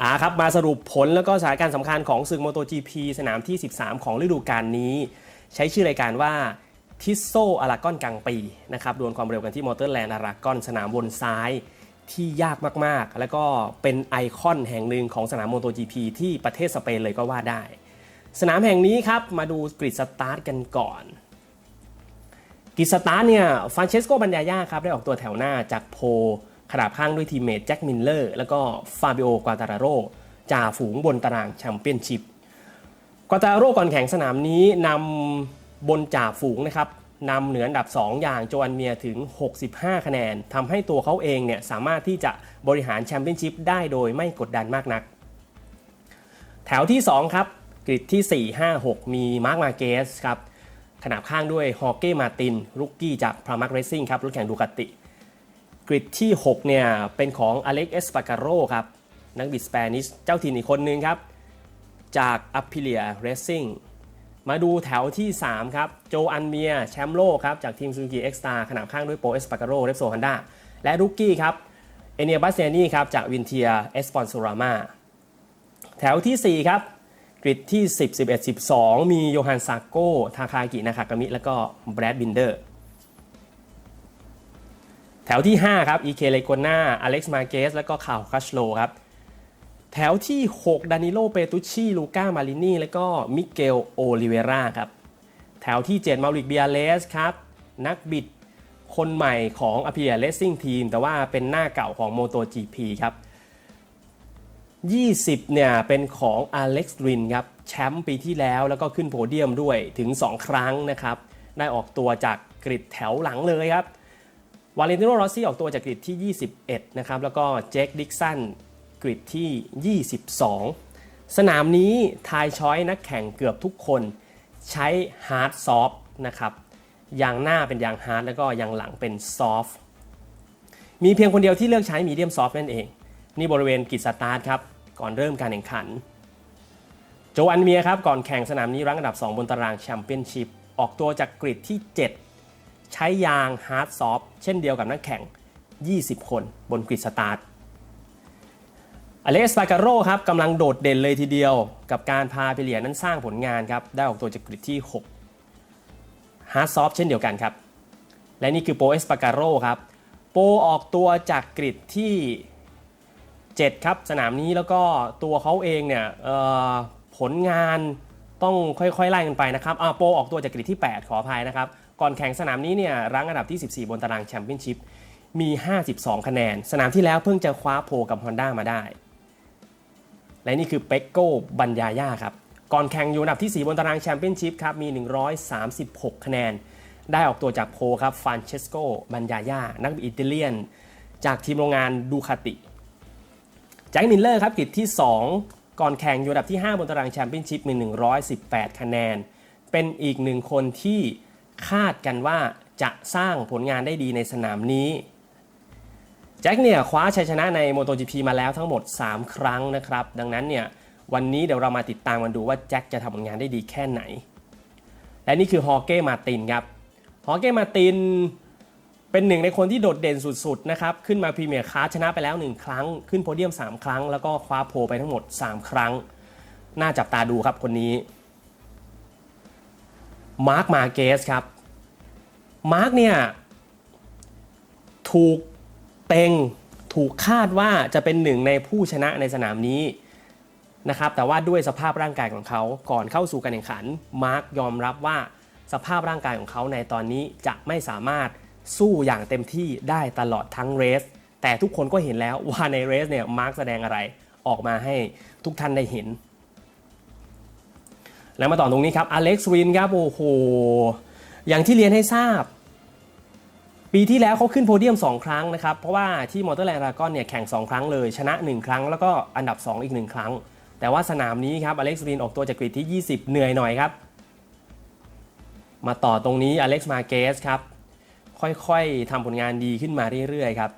อ่าครับมาสรุปผลแล้วก็สถานการณ์สำคัญของศึก MotoGP สนามที่ 13 ของฤดูกาลนี้ ใช้ชื่อรายการว่าทิสโซอารากอนกลางปีนะครับดวลความเร็วกันที่มอเตอร์แลนด์อารากอนสนามบนซ้ายที่ยากมากๆ แล้วก็เป็นไอคอนแห่งหนึ่งของสนาม MotoGP ที่ประเทศสเปนเลยก็ว่าได้ สนามแห่งนี้ครับ มาดูกริดสตาร์ทกันก่อนกริดสตาร์ทเนี่ยฟรานเชสโกบันยายาครับ ได้ออกตัวแถวหน้าจากโพ ขนาบข้างด้วยทีมเมทแจ็คมิลเลอร์แล้วก็ฟาบิโอกวาตาราโรจ่าฝูงบนตารางแชมเปี้ยนชิพกวาตาราโรก่อนแข่งสนามนี้นำบนจ่าฝูงนะครับนำเหนืออันดับ 2 อย่างโจอันเมียถึง 65 คะแนนทำให้ตัวเขาเองเนี่ยสามารถที่จะบริหารแชมเปี้ยนชิพได้โดยไม่กดดันมากนัก แถวที่ 2 ครับกริดที่ 4 5 6 มีมาร์คมาเกสครับขนาบข้างด้วยฮอเก้มาตินรุกกี้จากพรามักเรซซิ่งครับรถแข่งดูคาติ กริดที่ 6 เนี่ย เป็นของอเล็กเอสปาการโรครับ นักบิดสเปนิชเจ้าถิ่นอีกคนนึงครับ จากอัพพิเลียเรซซิ่งมาดูแถวที่ 3 ครับ โจอันเมีย แชมป์โลกครับ จากทีมซูซูกิเอ็กซ์ตาขนาบข้างด้วยโปเอสปาการโรเรปโซฮันดาและรุกกี้ครับ เอเนียบัสเซนี่ครับ จากวินเทียเอสปอนโซรามาแถวทีสี่ 4 ครับกริดที่ 10 11 12 มีโยฮันซาโก้ทาคากินาคากามิ แล้วก็แบรดบินเดอร์ แถวที่ 5 ครับอีเคเลโกนาอเล็กซ์มาเกสแล้วก็คาวคัชโลครับ แถวที่ 6 ดานิโล เปตุชีลูก้า มารินีแล้วก็มิเกล โอลิเวราครับ แถวที่ 7 มาริกเบียเลสครับ นักบิดคนใหม่ของอ p ิเ a เลสซิ่งทีม แต่ว่าเป็นหน้าเก่าของ MotoGP ครับ 20 เนี่ย เป็นของอเล็กซ์รินครับ แชมป์ปีที่แล้วแล้วก็ขึ้นโพเดียมด้วยถึง 2 ครั้งนะครับ ได้ออกตัวจากกริดแถวหลังเลยครับ วาเลนติโนรอสซี่ออกตัวจากกริดที่ 21 นะครับ แล้วก็เจคดิกสันกริดที่ 22 สนามนี้ทายช้อยนักแข่งเกือบทุกคนใช้ฮาร์ดซอฟนะครับยางหน้าเป็นยางฮาร์ดแล้วก็ยางหลังเป็นซอฟมีเพียงคนเดียวที่เลือกใช้มีเดียมซอฟนั่นเอง นี่บริเวณกิจสตาร์ทครับ ก่อนเริ่มการแข่งขัน โจอันเมียครับ ก่อนแข่งสนามนี้รั้งอันดับ 2 บนตารางแชมเปี้ยนชิพออกตัวจากกริดที่ 7 ใช้ยางฮาร์ดซอฟเช่นเดียวกับนักแข่ง 20 คนบนกริดสตาร์ทอเล็กซ์ปาการโรครับกำลังโดดเด่นเลยทีเดียว กับการพาไปเลียนั้นสร้างผลงานครับ ได้ออกตัวจากกริดที่ 6 ฮาร์ดซอฟเช่นเดียวกันครับ และนี่คือโปเอสปาการโรครับโปออกตัวจากกริดที่ 7 ครับ สนามนี้แล้วก็ตัวเขาเองเนี่ยผลงานต้องค่อยๆไล่กันไปนะครับอ่าโปออกตัวจากกริดที่ 8 ขออภัยนะครับ ก่อนแข่งสนามนี้เนี่ยรั้งอันดับที่ 14 บนตารางแชมเปี้ยนชิพมี 52 คะแนน สนามที่แล้วเพิ่งจะคว้าโพกับ Honda มาได้ และนี่คือเปกโก้บัญญายาครับ ก่อนแข่งอยู่อันดับที่ 4 บนตารางแชมเปี้ยนชิพครับ มี 136 คะแนน ได้ออกตัวจากโพครับฟานเชสโกบัญญายานักบิอิตาเลียน จากทีมโรงงานดูคาติ แจ็คมิลเลอร์ครับกริดที่ 2 ก่อนแข่งอยู่อันดับที่ 5 บนตารางแชมเปี้ยนชิพมี 118 คะแนน เป็นอีกหนึ่งคนที่ คาดกันว่าจะสร้างผลงานได้ดีในสนามนี้แจ็คเนี่ยคว้าชัยชนะใน MotoGP มาแล้วทั้งหมด 3 ครั้งนะครับ ดังนั้นเนี่ยวันนี้เดี๋ยวเรามาติดตามกันดูว่าแจ็คจะทำผลงานได้ดีแค่ไหน และนี่คือฮอเก้มาตินครับฮอเก้มาตินเป็นหนึ่งในคนที่โดดเด่นสุดๆนะครับขึ้นมาพรีเมียร์คาร์ชนะไปแล้ว 1 ครั้ง ขึ้นโพเดียม 3 ครั้ง แล้วก็คว้าโพไปทั้งหมด 3 ครั้ง น่าจับตาดูครับคนนี้ มาร์คมาเกสครับ มาร์คเนี่ย ถูกเต็งถูกคาดว่าจะเป็นหนึ่งในผู้ชนะในสนามนี้นะครับ แต่ว่าด้วยสภาพร่างกายของเขาก่อนเข้าสู่การแข่งขัน มาร์คยอมรับว่าสภาพร่างกายของเขาในตอนนี้จะไม่สามารถสู้อย่างเต็มที่ได้ตลอดทั้งเรส แต่ทุกคนก็เห็นแล้วว่าในเรสเนี่ยมาร์คแสดงอะไรออกมาให้ทุกท่านได้เห็น แล้วมาต่อตรงนี้ครับอเล็กซ์วินครับโอ้โหอย่างที่เรียนให้ทราบ ปีที่แล้วเขาขึ้นโพเดียม 2 ครั้งนะครับ เพราะว่าที่มอเตอร์แลนด์รากอนเนี่ยแข่ง 2 ครั้งเลย ชนะ 1 ครั้ง แล้วก็อันดับ 2 อีก 1 ครั้ง แต่ว่าสนามนี้ครับอเล็กซ์วินออกตัวจากกริดที่ 20 เหนื่อยหน่อยครับ มาต่อตรงนี้อเล็กซ์มาเกสครับค่อยๆทำผลงานดีขึ้นมาเรื่อยๆครับ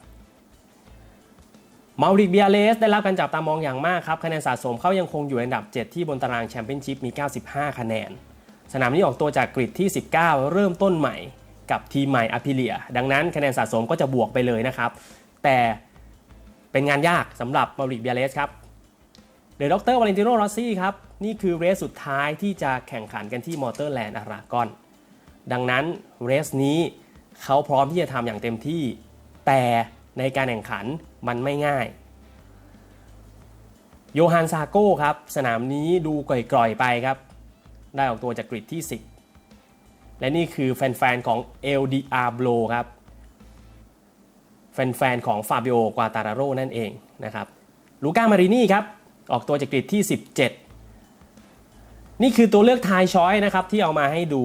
มาริกเบียเลสได้รับการจับตามองอย่างมากครับคะแนนสะสมเขายังคงอยู่อันดับ 7 ที่บนตารางแชมเปี้ยนชิพมี 95 คะแนน สนามนี้ออกตัวจากกริดที่ 19 เริ่มต้นใหม่กับทีมใหม่อพิเลีย ดังนั้นคะแนนสะสมก็จะบวกไปเลยนะครับ แต่เป็นงานยากสำหรับมาริกเบียเลสครับเดอะด็อกเตอร์วาเลนติโนรอซี่ครับ นี่คือเรสสุดท้ายที่จะแข่งขันกันที่มอเตอร์แลนด์อารากอน ดังนั้นเรสนี้เขาพร้อมที่จะทำอย่างเต็มที่ แต่ในการแข่งขัน มันไม่ง่าย โยฮันซาโก้ครับ สนามนี้ดูกร่อยๆไปครับ ได้ออกตัวจากกริดที่ 10 และนี่คือแฟนๆ ของ LDR b l o ครับ แฟนๆ ของฟาบิโอกวาตาราโรนั่นเองนะครับ ลูก้ามารินี่ครับ ออกตัวจากกริดที่ 17 นี่คือตัวเลือกทายช้อยนะครับที่เอามาให้ดู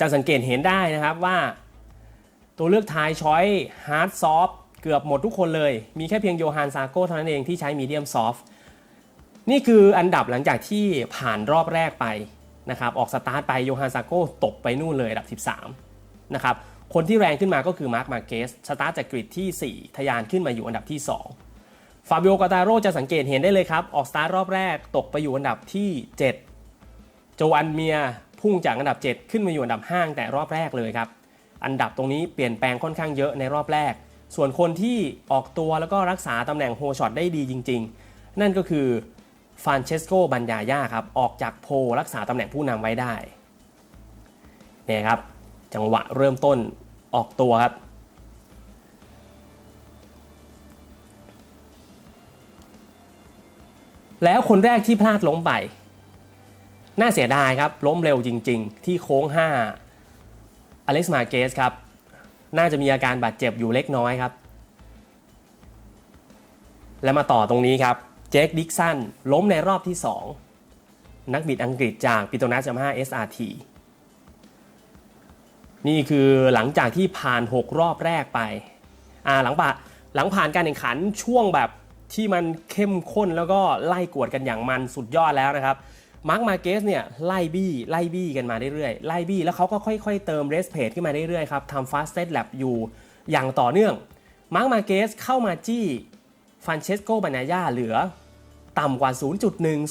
จะสังเกตเห็นได้นะครับว่า ตัวเลือกทายช้อยฮาร์ดซอฟ เกือบหมดทุกคนเลย มีแค่เพียงโยฮันซาโก้เท่านั้นเองที่ใช้มีเดียมซอฟนี่คืออันดับหลังจากที่ผ่านรอบแรกไปนะครับออกสตาร์ทไปโยฮันซาโก้ตกไปนู่นเลยอันดับ 13นะครับคนที่แรงขึ้นมาก็คือมาร์คมาเกสสตาร์ทจากกริดที่ 4 ทะยานขึ้นมาอยู่อันดับที่ 2 ฟาบิโอกาตาโรจะสังเกตเห็นได้เลยครับ ออกสตาร์ทรอบแรกตกไปอยู่อันดับที่ 7 โจอันเมียพุ่งจากอันดับ 7 ขึ้นมาอยู่อันดับ 5 แต่รอบแรกเลยครับ อันดับตรงนี้เปลี่ยนแปลงค่อนข้างเยอะในรอบแรก ส่วนคนที่ออกตัวแล้วก็รักษาตำแหน่งโฮช็อตได้ดีจริง ๆ นั่นก็คือฟานเชสโกบันยาย่าครับ ออกจากโพรักษาตำแหน่งผู้นำไว้ได้เนี่ยครับ จังหวะเริ่มต้นออกตัวครับ แล้วคนแรกที่พลาดล้มไป น่าเสียดายครับ ล้มเร็วจริง ๆ ที่โค้ง 5 อเล็กซ์มาเกสครับ น่าจะมีอาการบาดเจ็บอยู่เล็กน้อยครับ และมาต่อตรงนี้ครับ เจคดิกสันล้มในรอบที่ 2 นักบิดอังกฤษจากปิโตนัสยามาฮ่า SRT นี่คือหลังจากที่ผ่าน 6 รอบแรกไปอ่าหลังผ่าหลังผ่านการแข่งขันช่วงแบบที่มันเข้มข้นแล้วก็ไล่กวดกันอย่างมันสุดยอดแล้วนะครับ มาร์คมาเกสเนี่ยไล่บี้ไล่บี้กันมาเรื่อยๆไล่บี้แล้วเขาก็ค่อยๆเติมเรสเพจขึ้นมาเรื่อยๆครับทำฟาสเซตแลบอยู่อย่างต่อเนื่องมาร์คมาเกสเข้ามาจี้ฟันเชสโกบานายาเหลือต่ำกว่า 0.1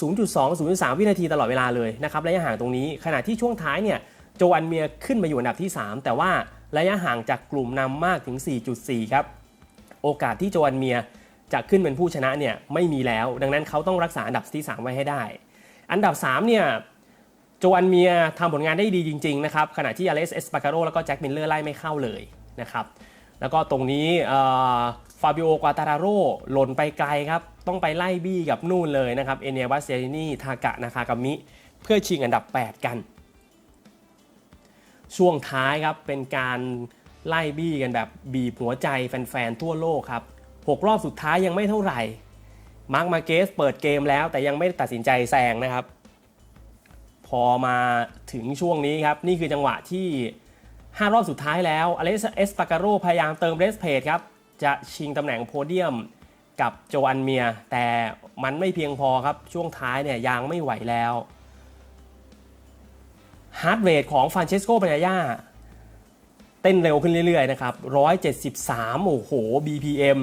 0.2 0.3 วินาทีตลอดเวลาเลยนะครับระยะห่างตรงนี้ ขณะที่ช่วงท้ายเนี่ยโจอันเมียขึ้นมาอยู่อันดับที่ 3 แต่ว่าระยะห่างจากกลุ่มนำมากถึง 4.4 ครับ โอกาสที่โจอันเมียจะขึ้นเป็นผู้ชนะเนี่ยไม่มีแล้ว ดังนั้นเขาต้องรักษาอันดับที่ 3 ไว้ให้ได้ อันดับ 3 เนี่ยโจอันเมียทำผลงานได้ดีจริง ๆ นะครับ ขณะที่อเลสเอสปาการโรแล้วก็แจ็คมิลเลอร์ไล่ไม่เข้าเลยนะครับ แล้วก็ตรงนี้ฟาบิโอกวาตาราโรหล่นไปไกลครับ ต้องไปไล่บี้กับนู่นเลยนะครับ เอเนียวัสเซรินีทากะนาคากามิ เพื่อชิงอันดับ 8 กัน ช่วงท้ายครับ เป็นการไล่บี้กันแบบบีบหัวใจแฟนๆ ทั่วโลกครับ 6 รอบสุดท้ายยังไม่เท่าไหร่ มาร์คมาเกสเปิดเกมแล้ว แต่ยังไม่ตัดสินใจแซงนะครับ พอมาถึงช่วงนี้ครับ นี่คือจังหวะที่ 5 รอบสุดท้ายแล้วอเล็กซ์เอสปาการโรพยายามเติมเรสเพจครับ จะชิงตำแหน่งโพเดียมกับโจอันเมีย แต่มันไม่เพียงพอครับช่วงท้ายเนี่ยยางไม่ไหวแล้วฮาร์ดเรทของฟรานเชสโกปานายาเต้นเร็วขึ้นเรื่อยๆนะครับ 173 โอ้โห BPM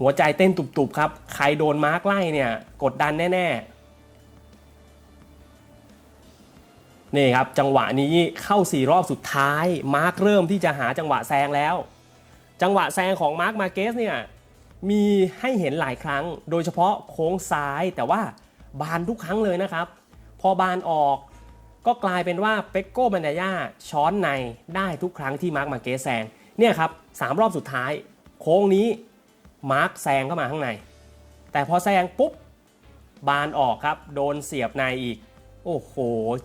หัวใจเต้นตุบๆครับ ใครโดนมาร์กไล่เนี่ย กดดันแน่ๆ นี่ครับจังหวะนี้เข้า 4 รอบสุดท้าย มาร์กเริ่มที่จะหาจังหวะแซงแล้ว จังหวะแซงของมาร์กมาเกสเนี่ยมีให้เห็นหลายครั้ง โดยเฉพาะโค้งซ้ายแต่ว่าบานทุกครั้งเลยนะครับ พอบานออกก็กลายเป็นว่าเปกโก้บันดายาช้อนในได้ทุกครั้งที่มาร์กมาเกสแซงเนี่ยครับสามรอบสุดท้าย โค้งนี้ มาร์กแซงเข้ามาข้างใน แต่พอแซงปุ๊บบานออกครับ โดนเสียบในอีก โอ้โห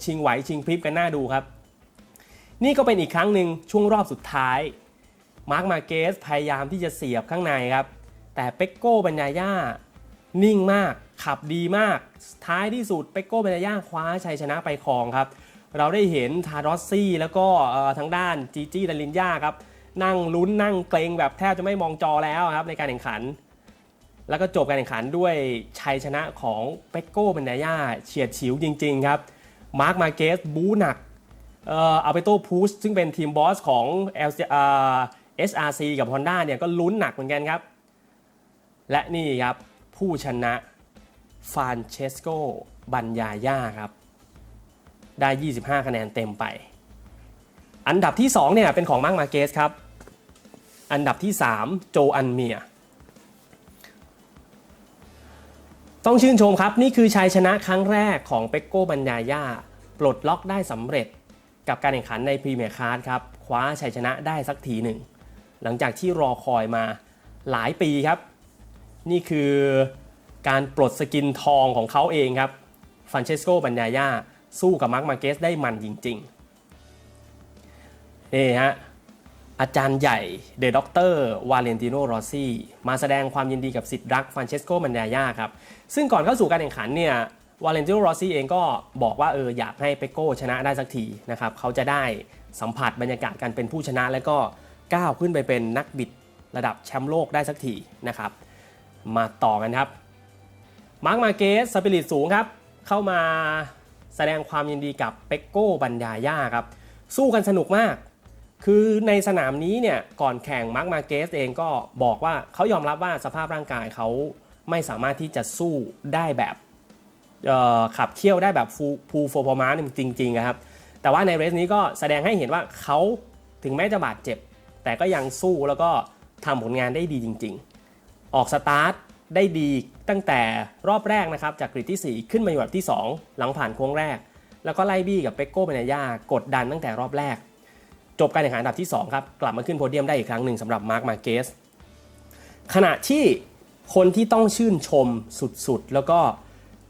ชิงไหวชิงพริบกันหน้าดูครับ นี่ก็เป็นอีกครั้งหนึ่งช่วงรอบสุดท้าย มาร์กมาเกสพยายามที่จะเสียบข้างในครับ แต่เปกโก้บัญญาย่านิ่งมาก ขับดีมาก ท้ายที่สุดเปกโก้บัญญาย่าคว้าชัยชนะไปครองครับ เราได้เห็นทารอสซี่แล้วก็เอ่อทางด้านจีจี้ดาลินยาครับ นั่งลุ้นนั่งเกรงแบบแทบจะไม่มองจอแล้วครับในการแข่งขัน แล้วก็จบการแข่งขันด้วยชัยชนะของเปกโก้บัญญาย่าเฉียดฉิวจริง ๆ ครับมาร์คมาเกสบูหนักเอ่ออัลเบโตพูสซึ่งเป็นทีมบอสของ L เอ่อ SRC กับ Honda เนี่ยก็ลุ้นหนักเหมือนกันครับ และนี่ครับ ผู้ชนะฟานเชสโกบัญญาย่าครับ ได้ 25 คะแนนเต็มไป อันดับที่2เนี่ยเป็นของมาร์คมาเกสครับ อันดับที่ 3 โจอันเมีย ต้องชื่นชมครับ นี่คือชัยชนะครั้งแรกของเปกโกบัญญาย่าปลดล็อกได้สำเร็จกับการแข่งขันในพรีเมียร์คาร์ดครับคว้าชัยชนะได้สักทีหนึ่ง หลังจากที่รอคอยมาหลายปีครับ นี่คือการปลดสกินทองของเขาเองครับฟรานเชสโกบัญญาย่าสู้กับมาร์คมาเกสได้มันจริง ๆ นี่ฮะอาจารย์ใหญ่เดอะด็อกเตอร์วาเลนติโนโรซี่มาแสดงความยินดีกับสิทธิ์รักฟรานเชสโกมันยาย่าครับ ซึ่งก่อนเข้าสู่การแข่งขันเนี่ยวาเลนติโนโรซี่เองก็บอกว่าเอออยากให้เปโก้ชนะได้สักทีนะครับเขาจะได้สัมผัสบรรยากาศการเป็นผู้ชนะ แล้วก็ก้าวขึ้นไปเป็นนักบิดระดับแชมป์โลกได้สักทีนะครับมาต่อกันครับมาร์คมาเกสสปิริตสูงครับ เข้ามาแสดงความยินดีกับเปโก้บัญญาย่าครับ สู้กันสนุกมาก คือในสนามนี้เนี่ยก่อนแข่งมาร์คมาเกสเองก็บอกว่าเขายอมรับว่าสภาพร่างกายเขาไม่สามารถที่จะสู้ได้แบบขับเคี่ยวได้แบบฟูฟูโฟร์มาร์จริงๆนะครับ แต่ว่าในเรสนี้ก็แสดงให้เห็นว่าเขาถึงแม้จะบาดเจ็บ แต่ก็ยังสู้แล้วก็ทำผลงานได้ดีจริง ๆ ออกสตาร์ทได้ดีตั้งแต่รอบแรกนะครับ จากกริดที่ 4 ขึ้นมาอยู่แบบที่ 2 หลังผ่านโค้งแรก แล้วก็ไล่บี้กับเปกโก้เบเนย่ากดดันตั้งแต่รอบแรก จบการแข่งขันอันดับที่ 2 ครับ กลับมาขึ้นโพเดียมได้อีกครั้งหนึ่งสำหรับมาร์คมาเกสขณะที่คนที่ต้องชื่นชมสุดๆ แล้วก็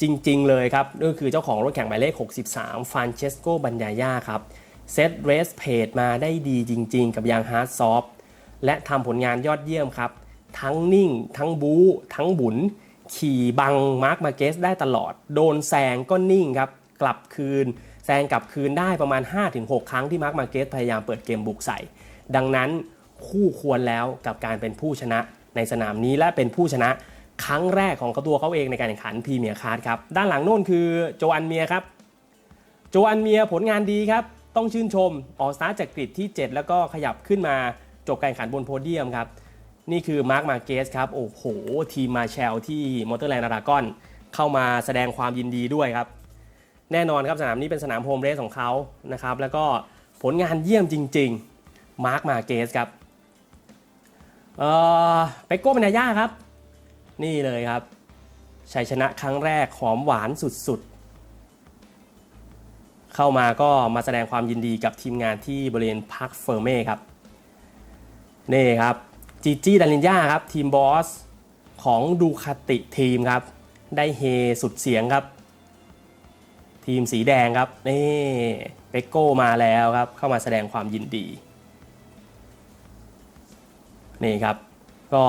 จริงๆ เลยครับก็คือเจ้าของรถแข่งหมายเลข 63ฟานเชสโกบัญญาย่าครับเซตเรสเพจมาได้ดีจริงๆ กับยางฮาร์ดซอฟและทำผลงานยอดเยี่ยมครับ ทั้งนิ่ง ทั้งบู๊ทั้งบุนขี่บังมาร์คมาเกสได้ตลอด โดนแซงก็นิ่งครับ กลับคืน ซงกลับคืนได้ประมาณ 5-6 ครั้งที่มาร์คมาเกสพยายามเปิดเกมบุกใส่ ดังนั้นคู่ควรแล้วกับการเป็นผู้ชนะในสนามนี้และเป็นผู้ชนะครั้งแรกของตัวเขาเองในการแข่งขันพรีเมียร์คาร์ดครับ ด้านหลังโน่นคือโจอันเมียครับ โจอันเมียผลงานดีครับ ต้องชื่นชมออกสตาร์จากกริดที่ 7 แล้วก็ขยับขึ้นมาจบการแข่งขันบนโพเดียมครับ นี่คือมาร์คมาเกสครับ โอ้โห ทีมมาแชลที่มอเตอร์แลนด์อารากอนเข้ามาแสดงความยินดีด้วยครับ แน่นอนครับสนามนี้เป็นสนามโฮมเรสของเขานะครับแล้วก็ผลงานเยี่ยมจริง ๆ มาร์คมาเกสครับเออเปโก้เปนายาครับ นี่เลยครับชัยชนะครั้งแรกหอมหวานสุดๆ เข้ามาก็มาแสดงความยินดีกับทีมงานที่บริเวณพาร์คเฟอร์เม่ครับ นี่ครับจีจี้ดารินยาครับ ทีมบอสของดูคาติทีมครับ ได้เฮสุดเสียงครับ ทีมสีแดงครับ นี่เปโก้มาแล้วครับ เข้ามาแสดงความยินดี นี่ครับ ก็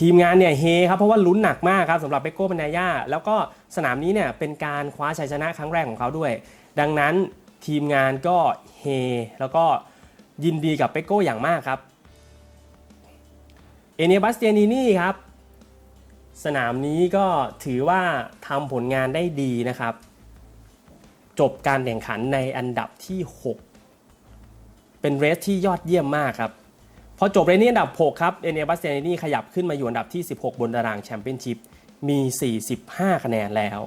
ทีมงานเนี่ยเฮครับ เพราะว่าลุ้นหนักมากครับสำหรับเปโก้ปัญญาย่าแล้วก็สนามนี้เนี่ยเป็นการคว้าชัยชนะครั้งแรกของเขาด้วย ดังนั้นทีมงานก็เฮแล้วก็ยินดีกับเปโก้อย่างมากครับ เอเนบัสเตียนินี่ครับ สนามนี้ก็ถือว่าทำผลงานได้ดีนะครับ จบการแข่งขันในอันดับที่ 6 เป็นเรสที่ยอดเยี่ยมมากครับพอจบเรสนี้อันดับ 6 ครับ เอเนบัสเตียนินี่ขยับขึ้นมาอยู่อันดับที่ 16 บนตารางแชมเปี้ยนชิพมี 45 คะแนนแล้ว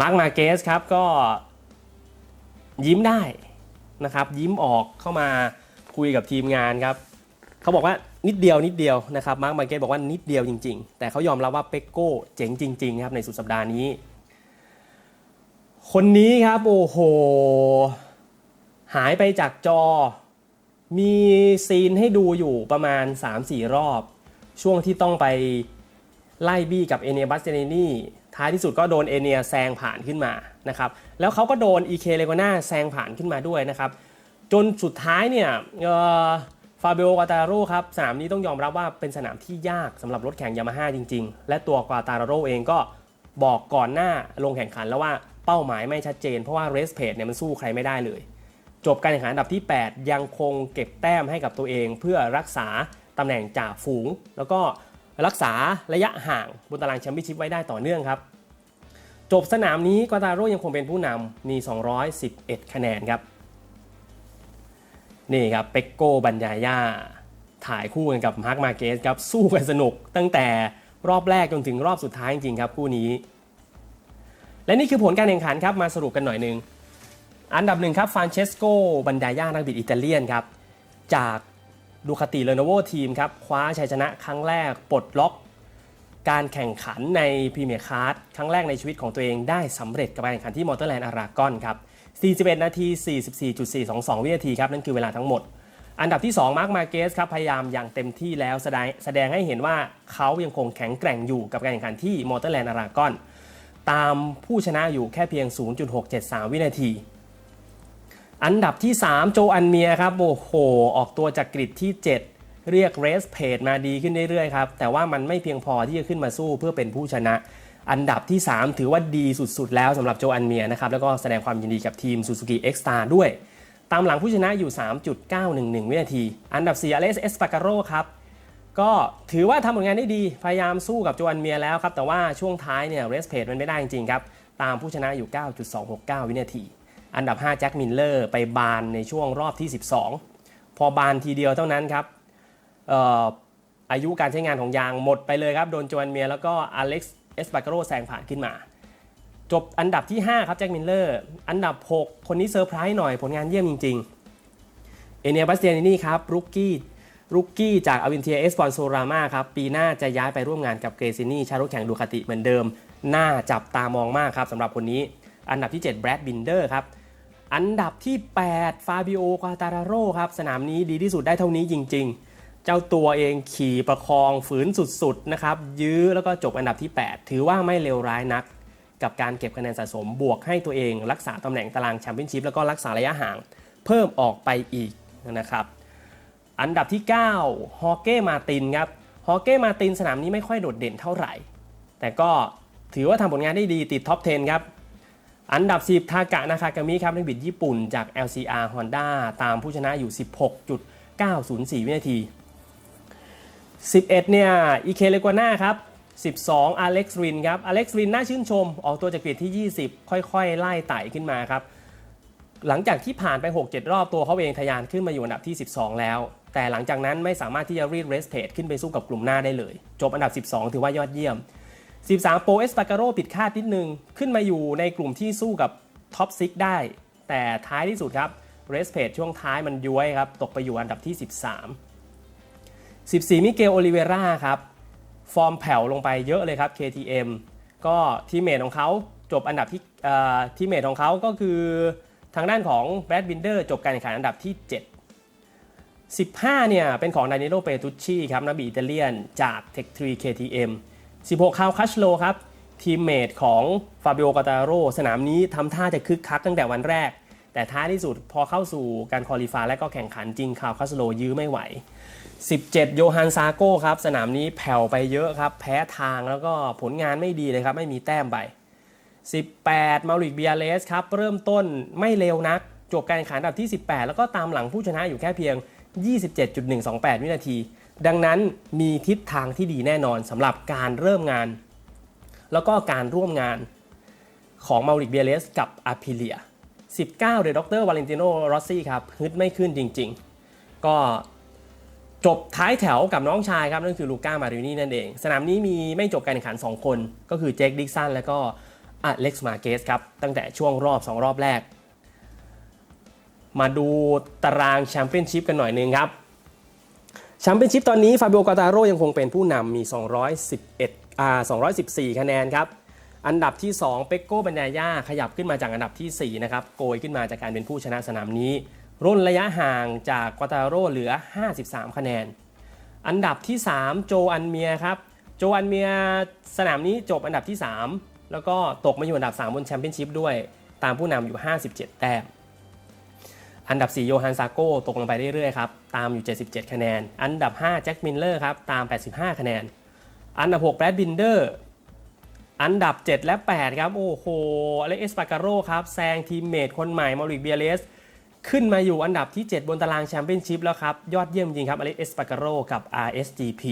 มาร์คมาเกสครับก็ยิ้มได้นะครับ ยิ้มออกเข้ามาคุยกับทีมงานครับ เขาบอกว่านิดเดียวนิดเดียวนะครับมาร์คมาเก็ตบอกว่านิดเดียวจริง ๆ แต่เขายอมรับว่าเปกโก้เจ๋งจริงๆครับในสุดสัปดาห์นี้ คนนี้ครับโอ้โห หายไปจากจอ มีซีนให้ดูอยู่ประมาณ 3-4 รอบ ช่วงที่ต้องไปไล่บี้กับเอเนียบัสเตเนนี่ท้ายที่สุดก็โดนเอเนียแซงผ่านขึ้นมานะครับแล้วเขาก็โดนอีเคเลโกนาแซงผ่านขึ้นมาด้วยนะครับ จนสุดท้ายเนี่ยเออ ฟาเบโอกาตาโร่ครับสนามนี้ต้องยอมรับว่าเป็นสนามที่ยากสำหรับรถแข่งยามาฮ่าจริง ๆ และตัวกาตาโร่เองก็บอกก่อนหน้าลงแข่งขันแล้วว่าเป้าหมายไม่ชัดเจน เพราะว่าเรสเพจเนี่ยมันสู้ใครไม่ได้เลย จบการแข่งขันอันดับที่ 8 ยังคงเก็บแต้มให้กับตัวเองเพื่อรักษาตำแหน่งจ่าฝูง แล้วก็รักษาระยะห่างบนตารางแชมเปี้ยนชิพไว้ได้ต่อเนื่องครับ จบสนามนี้กาตาโร่ยังคงเป็นผู้นำมี 211 คะแนนครับ นี่ครับเปกโก้บัญญาย่าถ่ายคู่กันกับมาร์คมาเกสครับสู้กันสนุกตั้งแต่รอบแรกจนถึงรอบสุดท้ายจริงๆครับคู่นี้ และนี่คือผลการแข่งขันครับมาสรุปกันหน่อยหนึ่งอันดับหนึ่งครับฟานเชสโกบัญญาย่านักบิดอิตาเลียนครับจากดูคาติเลโนโวทีมครับคว้าชัยชนะครั้งแรกปลดล็อก การแข่งขันในพรีเมียร์คาร์ดครั้งแรกในชีวิตของตัวเองได้สำเร็จกับการแข่งขันที่มอเตอร์แลนด์อารากอนครับ 41 นาที 44.422 วินาทีครับ นั่นคือเวลาทั้งหมด อันดับที่ 2 มาร์คมาเกสครับ พยายามอย่างเต็มที่แล้วแสดงแสดงให้เห็นว่าเขายังคงแข็งแกร่งอยู่กับการแข่งขันที่มอเตอร์แลนด์อารากอน ตามผู้ชนะอยู่แค่เพียง 0.673 วินาที อันดับที่ 3 โจอันเมียครับ โอ้โห ออกตัวจากกริดที่ 7 เรียกเรสเพจมาดีขึ้นเรื่อยๆครับ แต่ว่ามันไม่เพียงพอที่จะขึ้นมาสู้เพื่อเป็นผู้ชนะ อันดับที่ 3 ถือว่าดีสุดๆ แล้วสำหรับโจอันเมียนะครับแล้วก็แสดงความยินดีกับทีม Suzuki X-Star ด้วย ตามหลังผู้ชนะอยู่ 3.911 วินาที อันดับ 4 อเล็กซ์เอสปาการโรครับ ก็ถือว่าทำผลงานได้ดี พยายามสู้กับโจอันเมียแล้วครับ แต่ว่าช่วงท้ายเนี่ยเรสเพจมันไม่ได้จริงๆครับ ตามผู้ชนะอยู่ 9.269 วินาที อันดับ 5 แจ็คมิลเลอร์ไปบานในช่วงรอบที่ 12 พอบานทีเดียวเท่านั้นครับอออายุการใช้งานของยางหมดไปเลยครับโดนโจอันเมียแล้วก็อเล็กซ์ เอสปาการโรแซงผ่านขึ้นมา จบอันดับที่ 5 ครับแจ็คมิลเลอร์อันดับ 6 คนนี้เซอร์ไพรส์หน่อยผลงานเยี่ยมจริง ๆ เอเนียบัสเตียนินี่ครับรุกกี้รุกกี้จากอวินเทียเอสปอนโซรามาครับ ปีหน้าจะย้ายไปร่วมงานกับเกรซินี่ชารุแข่งดูคาติเหมือนเดิม น่าจับตามองมากครับสำหรับคนนี้ อันดับที่ 7 แบรดบินเดอร์ครับ อันดับที่ 8 ฟาบิโอควาตาราโรครับ สนามนี้ดีที่สุดได้เท่านี้จริง ๆ เจ้าตัวเองขี่ประคองฝืนสุดๆนะครับยื้อแล้วก็จบอันดับที่ 8 ถือว่าไม่เลวร้ายนัก กับการเก็บคะแนนสะสมบวกให้ตัวเอง รักษาตำแหน่งตารางแชมเปี้ยนชิพแล้วก็รักษาระยะห่างเพิ่มออกไปอีกนะครับอันดับที่ 9 ฮอเก้มาตินครับฮอเก้มาตินสนามนี้ไม่ค่อยโดดเด่นเท่าไหร่ แต่ก็ถือว่าทำผลงานได้ดีติดท็อป 10 ครับอันดับ 10 ทากะนาคากามิครับนักบิดญี่ปุ่นจาก LCR Honda ตามผู้ชนะอยู่ 16.904 วินาที 11 เนี่ยอีเคเลกวาน่าครับ 12อเล็กซ์รินครับอเล็กซ์รินน่าชื่นชม ออกตัวจากเกรดที่ 20 ค่อยๆ ไล่ไต่ขึ้นมาครับ หลังจากที่ผ่านไป 6-7 รอบตัวเขาเองทะยานขึ้นมาอยู่อันดับที่ 12 แล้ว แต่หลังจากนั้นไม่สามารถที่จะรีดเรสเพจขึ้นไปสู้กับกลุ่มหน้าได้เลย จบอันดับ 12 ถือว่ายอดเยี่ยม 13โปเอสปาการโรผิดคาดนิดนึง ขึ้นมาอยู่ในกลุ่มที่สู้กับท็อปซิกได้ แต่ท้ายที่สุดครับเรสเพจช่วงท้ายมันย้วยครับตกไปอยู่อันดับที่ 13 14 มิเกลโอลิเวราครับ ฟอร์มแผ่วลงไปเยอะเลยครับ KTM ก็ทีมเมทของเขาจบอันดับที่ทีมเมทของเขาก็คือทางด้านของแบรดบินเดอร์จบการแข่งขันอันดับที่ 7 15 เนี่ย เป็นของดานิโลเปตุชชีครับนักบิดอิตาเลียนจาก Tech 3 KTM 16คาวคัชโลครับ ทีมเมทของฟาบิโอกาตาโรสนามนี้ทำท่าจะคึกคักตั้งแต่วันแรก แต่ท้ายที่สุดพอเข้าสู่การคอลิฟาและก็แข่งขันจริงคาวคัชโลยื้อไม่ไหว 17 โยฮันซาโก้ครับ สนามนี้แผ่วไปเยอะครับ แพ้ทางแล้วก็ผลงานไม่ดีเลยครับ ไม่มีแต้มไป 18 มาริกเบียเลสครับ เริ่มต้นไม่เร็วนัก จบการแข่งขันอันดับที่ 18 แล้วก็ตามหลังผู้ชนะอยู่แค่เพียง 27.128 วินาที ดังนั้นมีทิศทางที่ดีแน่นอนสำหรับการเริ่มงาน แล้วก็การร่วมงานของมาริกเบียเลสกับอาพิเลีย 19 เดอด็อกเตอร์วาเลนติโนรอสซี่ครับฮึดไม่ขึ้นจริง ๆ ก็ จบท้ายแถวกับน้องชายครับนั่นคือลูก้ามารินี่นั่นเอง สนามนี้มีไม่จบการแข่งขัน 2 คน ก็คือเจคดิกสันและก็อเล็กซ์มาเกสครับ ตั้งแต่ช่วงรอบ 2 รอบแรก มาดูตารางแชมเปี้ยนชิพกันหน่อยนึงครับแชมเปี้ยนชิพตอนนี้ฟาบิโอกาตาโรยังคงเป็นผู้นำมี 211อ่า214 คะแนนครับ อันดับที่ 2 เปกโกบัญญาย่าขยับขึ้นมาจากอันดับทีสี่ 4 นะครับ โกยขึ้นมาจากการเป็นผู้ชนะสนามนี้ ร่นระยะห่างจากกวาตาโรเหลือ 53 คะแนน อันดับที่ 3 โจอันเมียครับ โจอันเมียสนามนี้จบอันดับที่ 3 แล้วก็ตกมาอยู่อันดับ 3 บนแชมเปี้ยนชิพด้วย ตามผู้นำอยู่ 57 แต้ม อันดับ 4 โยฮันซาโก้ตกลงไปเรื่อยๆครับ ตามอยู่ 77 คะแนน อันดับ 5 แจ็คมิลเลอร์ครับ ตาม 85 คะแนน อันดับ 6 แบรดบินเดอร์อันดับ 7 และ 8 ครับ โอ้โหอเล็กเอสปาการโรครับ แซงทีมเมทคนใหม่มาริกเบียเลส ขึ้นมาอยู่อันดับที่ 7 บนตารางแชมเปี้ยนชิพแล้วครับ ยอดเยี่ยมจริงครับอเล็กเอสปาการโรกับ RSGP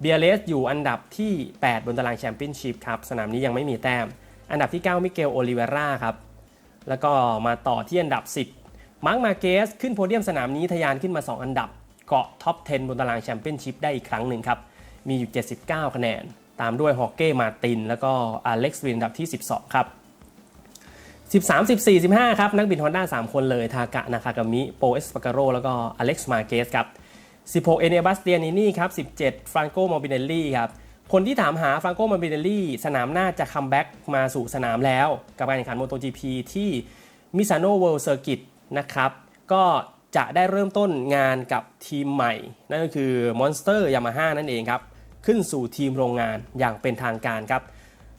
เบียเลสอยู่อันดับที่ 8 บนตารางแชมเปี้ยนชิพครับ สนามนี้ยังไม่มีแต้ม อันดับที่ 9 มิเกลโอลิเวราครับ แล้วก็มาต่อที่อันดับ 10 มาร์คมาเกสขึ้นโพเดียมสนามนี้ทะยานขึ้นมา 2 อันดับ เกาะท็อป 10 บนตารางแชมเปี้ยนชิพได้อีกครั้งหนึ่งครับ มีอยู่ 79 คะแนน ตามด้วยฮอกเก้มาติน แล้วก็อเล็กซ์วินอันดับที่ 12 ครับ 13 14 15 ครับ นักบินฮอนด้า3 คนเลย ทากะ นาคากามิ โปเอสปาการโร แล้วก็อเล็กซ์มาเกสครับ 16 เอเนบัสเตียนินี่ครับ 17 ฟรานโกมอบิเนลลี่ครับ คนที่ถามหาฟ r ังโกมาบิเนลลี่สนามหน้าจะคัมแบ็กมาสู่สนามแล้ว กับการแข่งขัน MotoGP ที่มิซานโนเวิลด์เซอร์กิตนะครับ ก็จะได้เริ่มต้นงานกับทีมใหม่ นั่นก็คือ Monster Yamaha นั่นเองครับ ขึ้นสู่ทีมโรงงานอย่างเป็นทางการครับ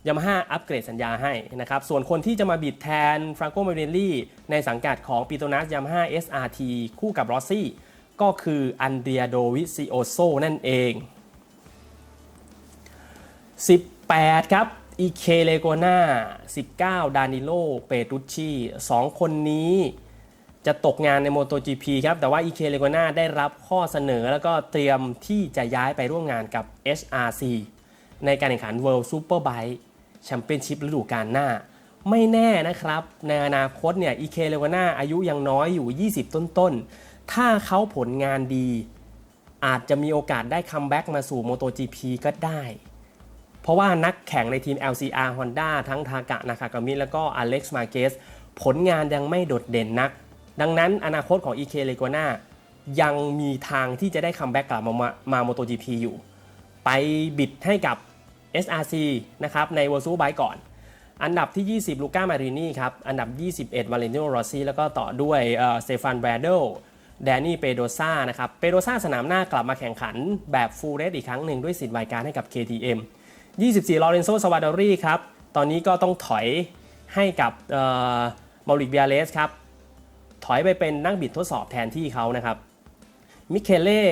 ยามาฮ่าอัปเกรดสัญญาให้นะครับ ส่วนคนที่จะมาบิดแทนฟร a งโกมาเ i นลี่ในสังกัดของปีโตนัสยามาฮ่า SRT คู่กับรอสซี่ก็คืออันเดียโดวิซิโอโซนั่นเอง 18 ครับอีเคเลโกนา19 ดานิโล เปตุชชีสองคนนี้จะตกงานใน MotoGP ครับ แต่ว่าอีเคเลโกนาได้รับข้อเสนอแล้วก็เตรียมที่จะย้ายไปร่วมงานกับ HRC ในการแข่งขัน World Superbike Championship ฤดูกาลหน้า ไม่แน่นะครับ ในอนาคตเนี่ยอีเคเลโกนาอายุยังน้อยอยู่ 20 ต้นๆ ถ้าเขาผลงานดี อาจจะมีโอกาสได้คัมแบ็กมาสู่ MotoGP ก็ได้ เพราะว่านักแข่งในทีม LCR Honda ทั้งทากะนาคากามิแล้วก็อเล็กซ์มาเกสผลงานยังไม่โดดเด่นนัก ดังนั้นอนาคตของ EK l e g o n a ยังมีทางที่จะได้คัมแบ็กกลับมามามา MotoGP อยู่ ไปบิดให้กับ SRC นะครับใน World Superbike ก่อน อันดับที่ 20 ลูก้ามารินีครับ อันดับ 21 วาเลนติโนรอซี่แล้วก็ต่อด้วยเตฟานแบรเดลแดนนี่เปโดซ่านะครับ เปโดซ่าสนามหน้ากลับมาแข่งขันแบบฟูลเรสอีกครั้งหนึ่งด้วยสิทธิ์วายการให้กับ KTM 24 ลอเรนโซสวาดอรี่ครับ ตอนนี้ก็ต้องถอยให้กับมาริกเบียเลสครับ ถอยไปเป็นนักบิดทดสอบแทนที่เขานะครับ มิเคเล่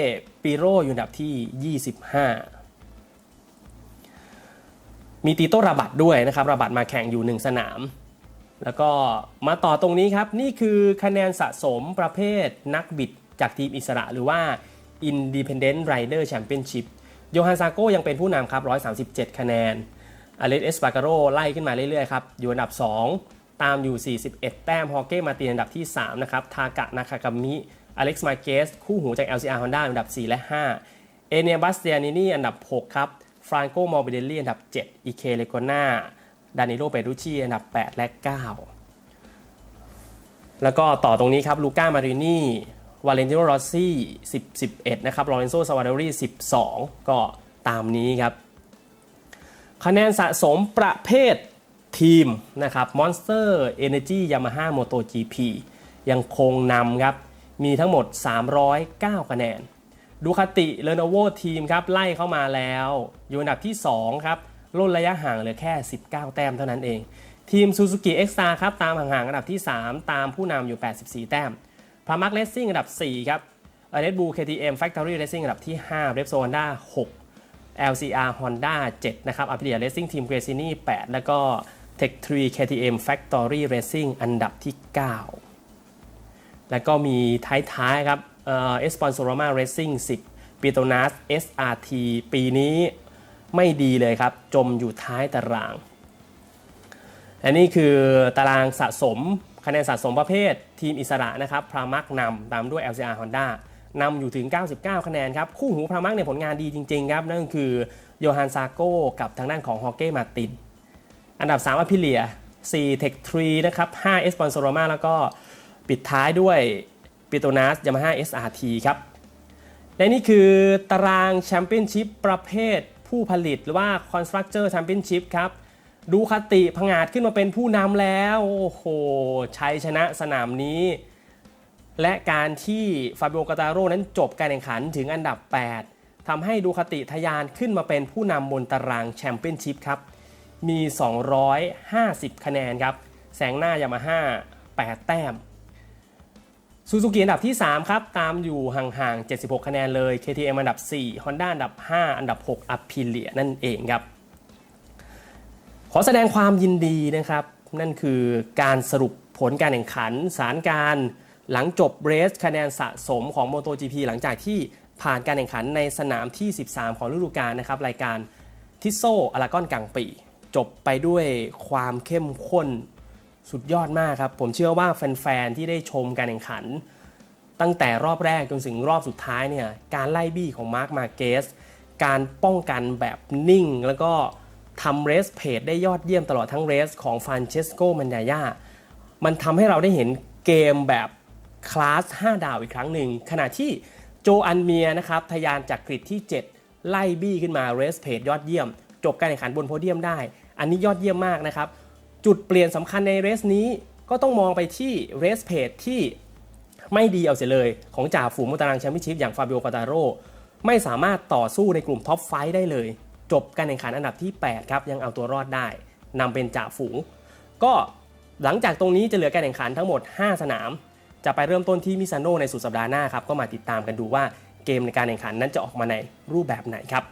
ปิโรอยู่อันดับที่ 25 มีตีโต้ระบัดด้วยนะครับระบัดมาแข่งอยู่ 1 สนาม แล้วก็มาต่อตรงนี้ครับ นี่คือคะแนนสะสมประเภทนักบิดจากทีมอิสระหรือว่า Independent Rider Championship โยฮันซาโกยังเป็นผู้นำครับ 137 คะแนนอเล็กเอสปาการโรไล่ขึ้นมาเรื่อยๆครับ อยู่อันดับ 2 ตามอยู่ 41 แต้มฮอเก้มาตีอันดับที่ 3 นะครับ ทากะนาคากามิอเล็กซ์มาเกสคู่หูจาก LCR Honda อันดับ 4 และ 5 เอเนียบัสเตียนินี่อันดับ 6 ครับ ฟรานโกมอร์บิเดลลี่อันดับ 7อีเคเลโกนาดานิโลเปรุชีอันดับ 8 และ 9 แล้วก็ต่อตรงนี้ครับลูก้ามารินีวาเลนติโนรอสซี่10 11 นะครับลอเรนโซซาวาเดอรี่12 ก็ตามนี้ครับ คะแนนสะสมประเภททีมนะครับ Monster Energy Yamaha MotoGP ยังคงนำครับ มีทั้งหมด 309 คะแนน ดูคาติเลโนโวทีมครับไล่เข้ามาแล้ว อยู่อันดับที่ 2 ครับล่นระยะห่างเหลือแค่ 19 แต้มเท่านั้นเอง ทีม Suzuki X-Star ครับตามห่างๆอันดับที่ 3 ตามผู้นำอยู่ 84 แต้มพามักเลสซิ่งอันดับ 4 ครับเรดบู KTM Factory Racing อันดับที่5 r e p s o Honda 6 LCR Honda 7 นะครับ Aprilia Racing Team Gresini 8แล้วก็ Tech 3 KTM Factory Racing อันดับที่ 9 แล้วก็มีท้ายๆครับ เอ่อ Esponsorama Racing 10 p e t r o n a s SRT ปีนี้ไม่ดีเลยครับ จมอยู่ท้ายตาราง และนี่คือตารางสะสมคะแนนสะสมประเภททีมอิสระนะครับพรามักนำตามด้วย LCR Honda นำอยู่ถึง 99 คะแนนครับ คู่หูพรามักเนี่ยผลงานดีจริง ๆ ครับ นั่นคือโยฮันซาโกกับทางด้านของฮอเก้มาติน อันดับ 3อพิเลีย4 Tech 3นะครับ5เอสปอนโซโรมาแล้วก็ปิดท้ายด้วย ปิโตนัสยามาฮ่า SRT ครับ และนี่คือตารางแชมเปี้ยนชิพประเภทผู้ผลิตหรือว่า Constructor Championship ครับ ดูคติพงาดขึ้นมาเป็นผู้นำแล้ว โอ้โห ชัยชนะสนามนี้ และการที่ฟาบิโอกาตาโร่นั้นจบการแข่งขันถึงอันดับ 8ทำให้ดูคติทะยานขึ้นมาเป็นผู้นำบนตารางแชมเปี้ยนชิพครับ มี 250 คะแนนครับ แสงหน้ายามาฮ่า8แต้ม ซูซูกิอันดับที่ 3 ครับ ตามอยู่ห่างๆ 76 คะแนนเลย KTM อันดับ 4 Honda อันดับ 5 อันดับ 6 a p i l i a นั่นเองครับ ขอแสดงความยินดีนะครับ นั่นคือการสรุปผลการแข่งขัน สารการหลังจบเรสคะแนนสะสมของ MotoGP หลังจากที่ผ่านการแข่งขันในสนามที่ 13 ของฤดูกาลนะครับ รายการทิโซอลากอนกังปี จบไปด้วยความเข้มข้น สุดยอดมากครับ ผมเชื่อว่าแฟนๆที่ได้ชมการแข่งขัน ตั้งแต่รอบแรกจนถึงรอบสุดท้ายเนี่ยการไล่บี้ของมาร์คมาเกสการป้องกันแบบนิ่ง แล้วก็ทำเรสเพจได้ยอดเยี่ยมตลอดทั้งเรสของฟานเชสโกมันยายามันทำให้เราได้เห็นเกมแบบคลาส 5 ดาวอีกครั้งหนึ่ง ขณะที่โจอันเมียนะครับทะยานจากกริดที่ 7 ไล่บี้ขึ้นมาเรสเพจยอดเยี่ยม จบการแข่งขันบนโพเดียมได้ อันนี้ยอดเยี่ยมมากนะครับ จุดเปลี่ยนสำคัญในเรสนี้ก็ต้องมองไปที่เรสเพจที่ไม่ดีเอาเสียเลย ของจ่าฝูงมอตารางแชมเปี้ยนชิพอย่างฟาบิโอกาตาโรไม่สามารถต่อสู้ในกลุ่มท็อปไฟว์ได้เลย จบการแข่งขันอันดับที่ 8 ครับ ยังเอาตัวรอดได้นำเป็นจ่าฝูง ก็หลังจากตรงนี้จะเหลือการแข่งขันทั้งหมด 5 สนาม จะไปเริ่มต้นที่มิซานโนในสุดสัปดาห์หน้าครับก็มาติดตามกันดูว่าเกมในการแข่งขันนั้นจะออกมาในรูปแบบไหนครับ